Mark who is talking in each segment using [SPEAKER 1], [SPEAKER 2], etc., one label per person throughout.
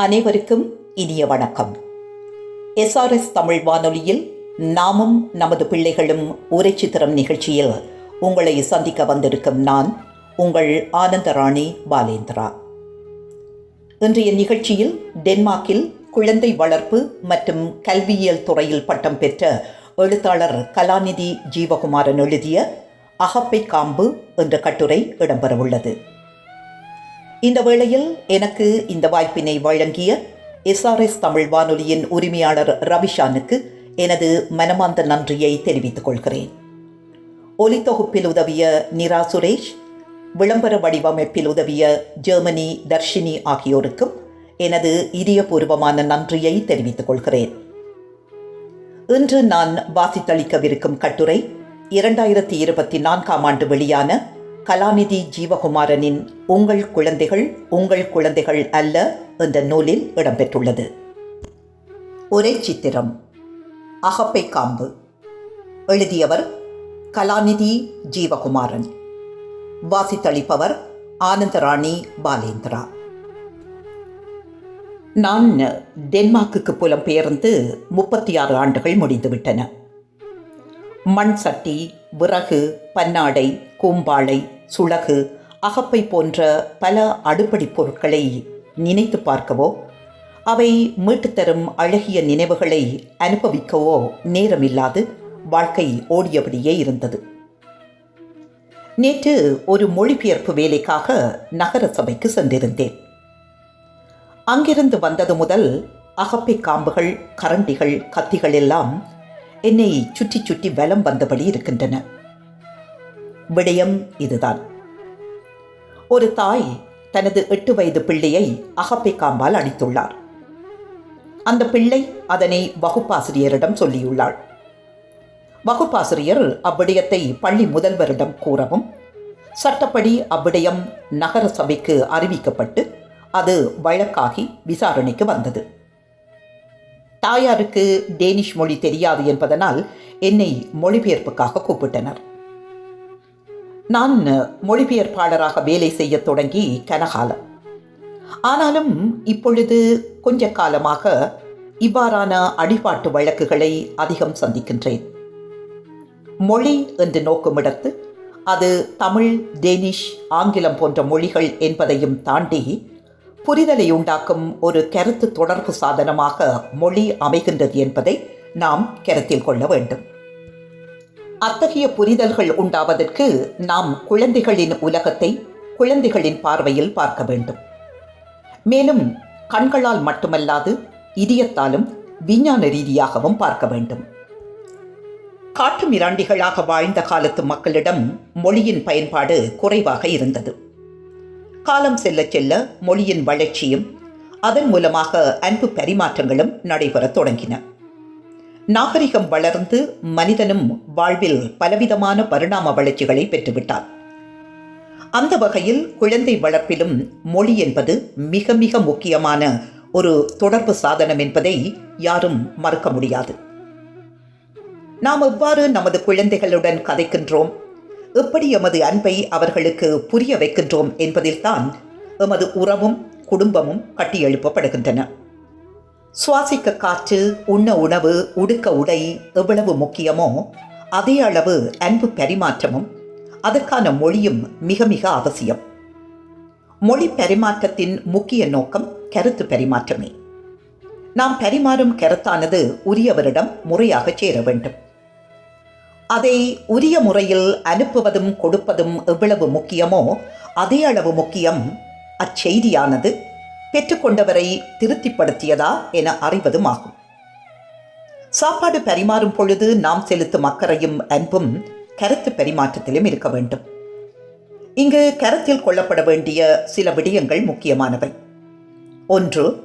[SPEAKER 1] அனைவருக்கும் இனிய வணக்கம். எஸ்ஆர்எஸ் தமிழ் வானொலியில் நாமும் நமது பிள்ளைகளும் உரை சித்திரம் நிகழ்ச்சியில் உங்களை சந்திக்க வந்திருக்கும் நான் உங்கள் ஆனந்தராணி பாலேந்திரா. இன்றைய நிகழ்ச்சியில் டென்மார்க்கில் குழந்தை வளர்ப்பு மற்றும் கல்வியியல் துறையில் பட்டம் பெற்ற எழுத்தாளர் கலாநிதி ஜீவகுமாரன் எழுதிய அகப்பை காம்பு என்ற கட்டுரை இடம்பெறவுள்ளது. இந்த வேளையில் எனக்கு இந்த வாய்ப்பினை வழங்கிய எஸ்ஆர்எஸ் தமிழ் வானொலியின் உரிமையாளர் ரவிஷானுக்கு எனது மனமார்ந்த நன்றியை தெரிவித்துக் கொள்கிறேன். ஒலித்தொகுப்பில் உதவிய நிரா சுரேஷ் விளம்பர வடிவமைப்பில் உதவிய ஜெர்மனி தர்ஷினி ஆகியோருக்கும் எனது இதயபூர்வமான நன்றியை தெரிவித்துக் கொள்கிறேன். இன்று நான் வாசித்தளிக்கவிருக்கும் கட்டுரை இரண்டாயிரத்தி இருபத்தி நான்காம் ஆண்டு வெளியான கலாநிதி ஜீவகுமாரனின் உங்கள் குழந்தைகள் உங்கள் குழந்தைகள் அல்ல என்ற நூலில் இடம்பெற்றுள்ளது. ஒரே சித்திரம். அகப்பை காம்பு. எழுதியவர் கலாநிதி ஜீவகுமாரன். வாசித்தளிப்பவர் ஆனந்தராணி பாலேந்திரா. நான் டென்மார்க்குக்கு புலம்பெயர்ந்து முப்பத்தி ஆறு ஆண்டுகள் முடிந்துவிட்டன. மண் சட்டி விறகு பன்னாடை கூம்பாளை சுளகு அகப்பை போன்ற பல அடுப்படி பொருட்களை நினைத்து பார்க்கவோ அவை மீட்டுத்தரும் அழகிய நினைவுகளை அனுபவிக்கவோ நேரமில்லாது வாழ்க்கை ஓடியபடியே இருந்தது. நேற்று ஒரு மொழிபெயர்ப்பு வேலைக்காக நகர சபைக்கு சென்றிருந்தேன். அங்கிருந்து வந்தது முதல் அகப்பை காம்புகள் கரண்டிகள் கத்திகள் எல்லாம் என்னை சுற்றி சுற்றி வலம் வந்தபடி இருக்கின்றன. விடயம் இதுதான். ஒரு தாய் தனது எட்டு வயது பிள்ளையை அகப்பை காம்பால் அடித்துள்ளார். அந்த பிள்ளை அதனை வகுப்பாசிரியரிடம் சொல்லியுள்ளாள். வகுப்பாசிரியர் அவ்விடயத்தை பள்ளி முதல்வரிடம் கூறவும் சட்டப்படி அவ்விடயம் நகர சபைக்கு அறிவிக்கப்பட்டு அது வழக்காகி விசாரணைக்கு வந்தது. தாயாருக்கு டேனிஷ் மொழி தெரியாது என்பதனால் என்னை மொழிபெயர்ப்புக்காக கூப்பிட்டனர். நான் மொழிபெயர்ப்பாளராக வேலை செய்ய தொடங்கி கனகாலம். ஆனாலும் இப்பொழுது கொஞ்ச காலமாக இவ்வாறான அடிபாட்டு வழக்குகளை அதிகம் சந்திக்கின்றேன். மொழி என்று நோக்குமிடத்து அது தமிழ் டேனிஷ் ஆங்கிலம் போன்ற மொழிகள் என்பதையும் தாண்டி புரிதலை உண்டாக்கும் ஒரு கருத்து தொடர்பு சாதனமாக மொழி அமைகின்றது என்பதை நாம் கருத்தில் கொள்ள வேண்டும். அத்தகைய புரிதல்கள் உண்டாவதற்கு நாம் குழந்தைகளின் உலகத்தை குழந்தைகளின் பார்வையில் பார்க்க வேண்டும். மேலும் கண்களால் மட்டுமல்லாது இதயத்தாலும் விஞ்ஞான ரீதியாகவும் பார்க்க வேண்டும். காட்டு மிராண்டிகளாக வாழ்ந்த காலத்து மக்களிடம் மொழியின் பயன்பாடு குறைவாக இருந்தது. காலம் செல்ல செல்ல மொழியின் வளர்ச்சியும் அதன் மூலமாக அன்பு பரிமாற்றங்களும் நடைபெறத் தொடங்கின. நாகரிகம் வளர்ந்து மனிதனும் வாழ்வில் பலவிதமான பரிணாம வளர்ச்சிகளை பெற்றுவிட்டார் அந்த வகையில் குழந்தை வளர்ப்பிலும் மொழி என்பது மிக மிக முக்கியமான ஒரு தொடர்பு சாதனம் என்பதை யாரும் மறுக்க முடியாது. நாம் எவ்வாறு நமது குழந்தைகளுடன் கதைக்கின்றோம்? எப்படி எமது அன்பை அவர்களுக்கு புரிய வைக்கின்றோம் என்பதில்தான் எமது உறவும் குடும்பமும் கட்டியெழுப்பப்படுகின்றன சுவாசிக்க காற்று உண்ண உணவு உடுக்க உடை எவ்வளவு முக்கியமோ அதே அளவு அன்பு பரிமாற்றமும் அதற்கான மொழியும் மிக மிக அவசியம். மொழி பரிமாற்றத்தின் முக்கிய நோக்கம் கருத்து பரிமாற்றமே. நாம் பரிமாறும் கருத்தானது உரியவரிடம் முறையாக சேர வேண்டும். அதை உரிய முறையில் அனுப்புவதும் கொடுப்பதும் எவ்வளவு முக்கியமோ அதே அளவு முக்கியம் அச்செய்தியானது பெற்றுக்கொண்டவரை திருப்திப்படுத்தியதா என அறிவதும் ஆகும் சாப்பாடு பரிமாறும் பொழுது நாம் செலுத்தும் அக்கறையும் அன்பும் கருத்து பரிமாற்றத்திலும் இருக்க வேண்டும். இங்கு கருத்தில் கொள்ளப்பட வேண்டிய சில விடயங்கள் முக்கியமானவை. ஒன்று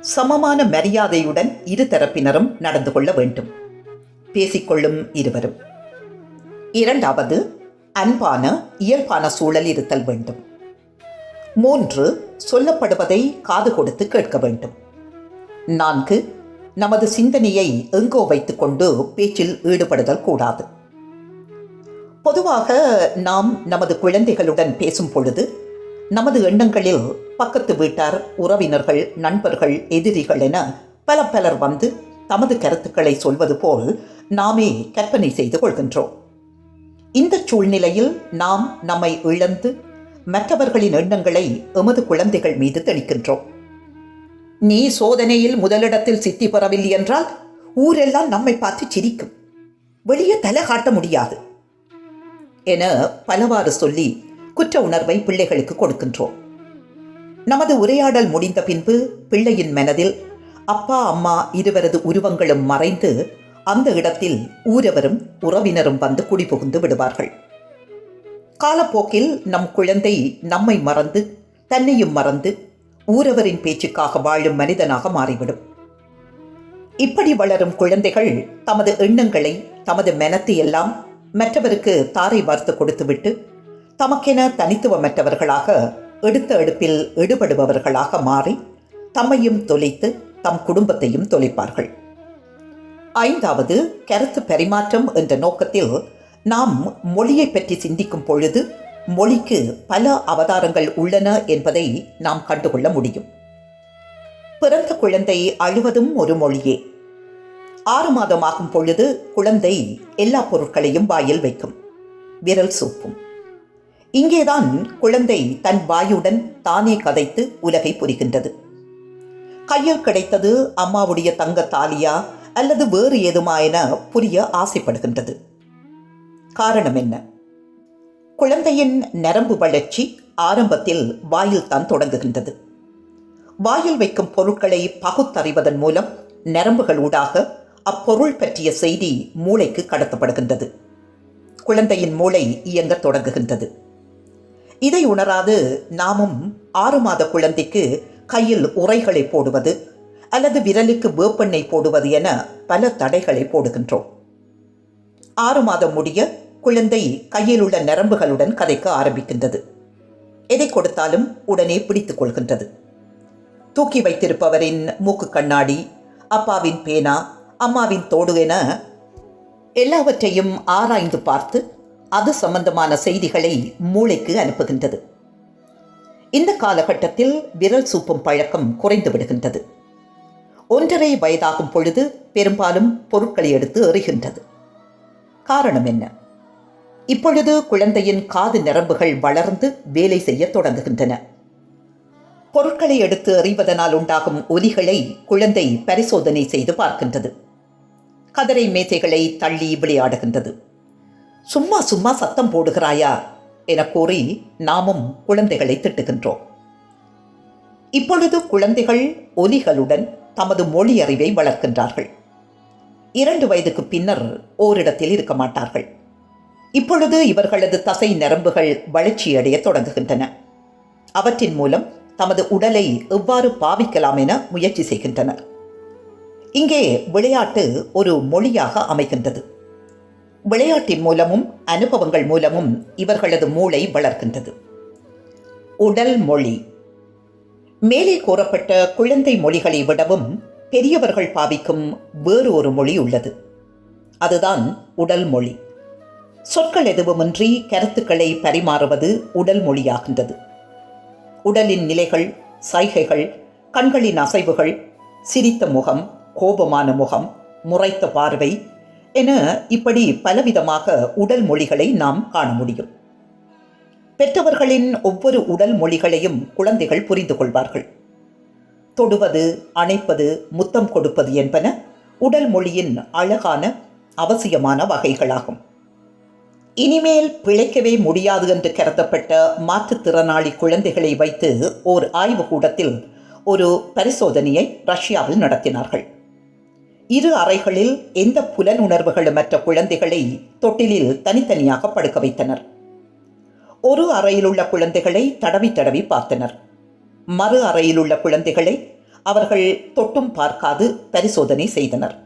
[SPEAKER 1] சமமான மரியாதையுடன் இரு தரப்பினரும் நடந்து கொள்ள வேண்டும். பேசிக்கொள்ளும் இருவரும். இரண்டாவது அன்பான இயல்பான சூழல் இருத்தல் வேண்டும். மூன்று சொல்லப்படுவதை காது கொடுத்து கேட்க வேண்டும். நான்கு நமது சிந்தனையை எங்கோ வைத்துக்கொண்டு பேச்சில் ஈடுபடுதல் கூடாது. பொதுவாக நாம் நமது குழந்தைகளுடன் பேசும் பொழுது நமது எண்ணங்களில் பக்கத்து வீட்டார் உறவினர்கள் நண்பர்கள் எதிரிகள் என பல பலர் வந்து தமது கருத்துக்களை சொல்வது போல் நாமே கற்பனை செய்து கொள்கின்றோம். இந்த சூழ்நிலையில் நாம் நம்மை இழந்து மற்றவர்களின் எண்ணங்களை எமது குழந்தைகள் மீது திணிக்கின்றோம் நீ சோதனையில் முதலிடத்தில் சித்தி பெறவில்லை என்றால் ஊரெல்லாம் நம்மை பார்த்து சிரிக்கும். வெளியே தலை காட்ட முடியாது. என பலவாறு சொல்லி குற்ற உணர்வை பிள்ளைகளுக்கு கொடுக்கின்றோம். நமது உரையாடல் முடிந்த பின்பு பிள்ளையின் மனதில் அப்பா அம்மா இருவரது உருவங்களும் மறைந்து அந்த இடத்தில் ஊரவரும் உறவினரும் வந்து குடிபுகுந்து விடுவார்கள். காலப்போக்கில் நம் குழந்தை நம்மை மறந்து தன்னையும் மறந்து ஊரவரின் பேச்சுக்காக வாழும் மனிதனாக மாறிவிடும். இப்படி வளரும் குழந்தைகள் தமது எண்ணங்களை தமது மெனத்தை எல்லாம் மற்றவருக்கு தாரை வார்த்து கொடுத்துவிட்டு தமக்கென தனித்துவமற்றவர்களாக எடுத்த எடுப்பில் ஈடுபடுபவர்களாக மாறி தம்மையும் தொலைத்து தம் குடும்பத்தையும் தொலைப்பார்கள். ஐந்தாவது கருத்து பரிமாற்றம் என்ற நோக்கத்தில் நாம் மொழியை பற்றி சிந்திக்கும் பொழுது மொழிக்கு பல அவதாரங்கள் உள்ளன என்பதை நாம் கண்டுகொள்ள முடியும். பிறந்த குழந்தை அழுவதும் ஒரு மொழியே. ஆறு மாதமாகும் பொழுது குழந்தை எல்லா பொருட்களையும் வாயில் வைக்கும் விரல் சூப்பும். இங்கேதான் குழந்தை தன் வாயுடன் தானே கதைத்து உலகை புரிகின்றது. கையில் கிடைத்தது அம்மாவுடைய தங்க தாலியா அல்லது வேறு ஏதுமா என புரிய ஆசைப்படுகின்றது. காரணம் என்ன? குழந்தையின் நரம்பு வளர்ச்சி ஆரம்பத்தில் வாயில் தான் தொடங்குகின்றது. வாயில் வைக்கும் பொருட்களை பகுத்தறிவதன் மூலம் நரம்புகள் ஊடாக அப்பொருள் பற்றிய செய்தி மூளைக்கு கடத்தப்படுகின்றது. குழந்தையின் மூளை இயங்கத் தொடங்குகின்றது. இதை உணராது நாமும் ஆறு மாத குழந்தைக்கு கையில் உரைகளை போடுவது அல்லது விரலுக்கு வேப்பெண்ணெய் போடுவது என பல தடைகளை போடுகின்றோம். ஆறு மாதம் முடிய குழந்தை கையில் உள்ள நரம்புகளுடன் கதைக்க ஆரம்பிக்கின்றது. எதை கொடுத்தாலும் உடனே பிடித்துக் கொள்கின்றது. தூக்கி வைத்திருப்பவரின் மூக்கு கண்ணாடி அப்பாவின் பேனா அம்மாவின் தோடு என எல்லாவற்றையும் ஆராய்ந்து பார்த்து அது சம்பந்தமான செய்திகளை மூளைக்கு அனுப்புகின்றது. இந்த காலகட்டத்தில் விரல் சூப்பும் பழக்கம் குறைந்து விடுகின்றது. ஒன்றரை வயதாகும் பொழுது பெரும்பாலும் பொருட்களை எடுத்து எறிகின்றது. காரணம் என்ன? இப்பொழுது குழந்தையின் காது நரம்புகள் வளர்ந்து வேலை செய்ய தொடங்குகின்றன. பொருட்களை எடுத்து எறிவதனால் உண்டாகும் ஒலிகளை குழந்தை பரிசோதனை செய்து பார்க்கின்றது. கதரை மேசைகளை தள்ளி விளையாடுகின்றது. சும்மா சும்மா சத்தம் போடுகிறாயா? என கூறி நாமும் குழந்தைகளை திட்டுகின்றோம். இப்பொழுது குழந்தைகள் ஒலிகளுடன் தமது மொழி அறிவை வளர்க்கின்றார்கள். இரண்டு வயதுக்கு பின்னர் ஓரிடத்தில் இருக்க மாட்டார்கள். இப்பொழுது இவர்களது தசை நரம்புகள் வளர்ச்சியடைய தொடங்குகின்றன. அவற்றின் மூலம் தமது உடலை எவ்வாறு பாவிக்கலாம் என முயற்சி செய்கின்றனர். இங்கே விளையாட்டு ஒரு மொழியாக அமைகின்றது. விளையாட்டின் மூலமும் அனுபவங்கள் மூலமும் இவர்களது மூளை வளர்க்கின்றது. உடல் மொழி. மேலே கூறப்பட்ட குழந்தை மொழிகளை விடவும் பெரியவர்கள் பாவிக்கும் வேறு ஒரு மொழி உள்ளது. அதுதான் உடல் மொழி. சொற்கள் எதுவுமின்றி கருத்துக்களை பரிமாறுவது உடல் மொழியாகின்றது. உடலின் நிலைகள் சைகைகள் கண்களின் அசைவுகள் சிரித்த முகம் கோபமான முகம் முறைத்த பார்வை என இப்படி பலவிதமாக உடல் மொழிகளை நாம் காண முடியும். பெற்றவர்களின் ஒவ்வொரு உடல் மொழிகளையும் குழந்தைகள் புரிந்து கொள்வார்கள். தொடுவது அணைப்பது முத்தம் கொடுப்பது என்பன உடல் மொழியின் அழகான அவசியமான வகைகளாகும். இனிமேல் பிழைக்கவே முடியாது என்று கருதப்பட்ட மாற்றுத்திறனாளி குழந்தைகளை வைத்து ஓர் ஆய்வுக்கூடத்தில் ஒரு பரிசோதனையை ரஷ்யாவில் நடத்தினார்கள். இரு அறைகளில் எந்த புலனுணர்வுகளுமற்ற குழந்தைகளை தொட்டிலில் தனித்தனியாக படுக்க வைத்தனர். ஒரு அறையில் உள்ள குழந்தைகளை தடவி தடவி பார்த்தனர். மறு அறையில் உள்ள குழந்தைகளை அவர்கள் தொட்டும் பார்க்காது பரிசோதனை செய்தனர்.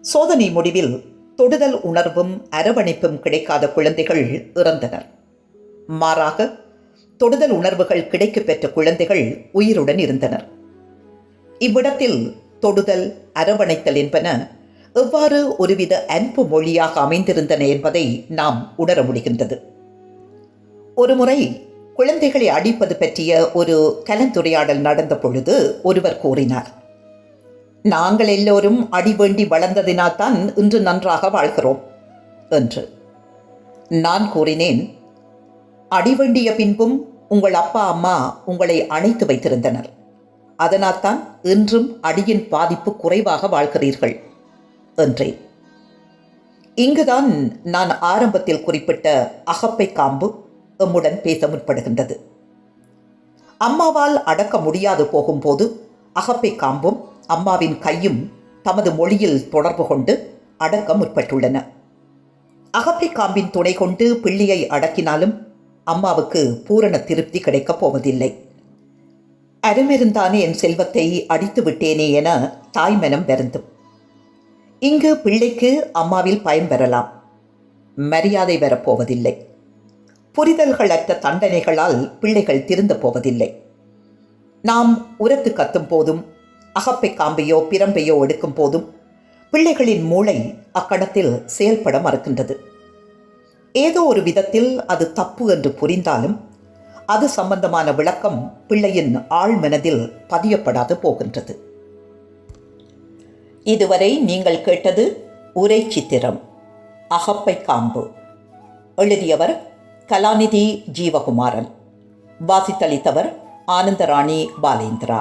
[SPEAKER 1] சோதனை முடிவில் தொடுதல் உணர்வும் அரவணைப்பும் கிடைக்காத குழந்தைகள் இறந்தனர். மாறாக தொடுதல் உணர்வுகள் கிடைக்கப் பெற்ற குழந்தைகள் உயிருடன் இருந்தனர். இவ்விடத்தில் தொடுதல் அரவணைத்தல் என்பன எவ்வாறு ஒருவித அன்பு மொழியாக அமைந்திருந்தன என்பதை நாம் உணர முடிகின்றது. ஒருமுறை குழந்தைகளை அடிப்பது பற்றிய ஒரு கலந்துரையாடல் நடந்த பொழுது ஒருவர் கூறினார் நாங்கள் எல்லோரும் அடி வேண்டி வளர்ந்ததினால்தான் இன்று நன்றாக வாழ்கிறோம் என்று. நான் கூறினேன் அடி வேண்டிய பின்பும் உங்கள் அப்பா அம்மா உங்களை அணைத்து வைத்திருந்தனர். அதனால்தான் இன்றும் அடியின் பாதிப்பு குறைவாக வாழ்கிறீர்கள் என்றேன். இங்குதான் நான் ஆரம்பத்தில் குறிப்பிட்ட அகப்பை காம்பு எம்முடன் பேச முற்படுகின்றது. அம்மாவால் அடக்க முடியாது போகும்போது அகப்பை காம்பும் அம்மாவின் கையும் தமது மொழியில் தொடர்பு கொண்டு அடக்க முற்பட்டுள்ளன. அகப்பை காம்பின் துணை கொண்டு பிள்ளையை அடக்கினாலும் அம்மாவுக்கு பூரண திருப்தி கிடைக்கப் போவதில்லை. அருமிருந்தானே என் செல்வத்தை அடித்து விட்டேனே என தாய்மனம் வருந்தும். இங்கு பிள்ளைக்கு அம்மாவில் பயம் பெறலாம் மரியாதை வரப்போவதில்லை புரிதல்களற்ற தண்டனைகளால் பிள்ளைகள் திருந்த போவதில்லை. நாம் உரத்து கத்தும் போதும் அகப்பை காம்பையோ பிரம்பையோ எடுக்கும் போதும் பிள்ளைகளின் மூளை அக்கணத்தில் செயல்பட மறுக்கின்றது. ஏதோ ஒரு விதத்தில் அது தப்பு என்று புரிந்தாலும் அது சம்பந்தமான விளக்கம் பிள்ளையின் ஆழ்மனதில் பதியப்படாது போகின்றது. இதுவரை நீங்கள் கேட்டது உரை சித்திரம் அகப்பை காம்பு எழுதியவர் கலாநிதி ஜீவகுமாரன். வாசித்தளித்தவர் ஆனந்தராணி பாலேந்திரா.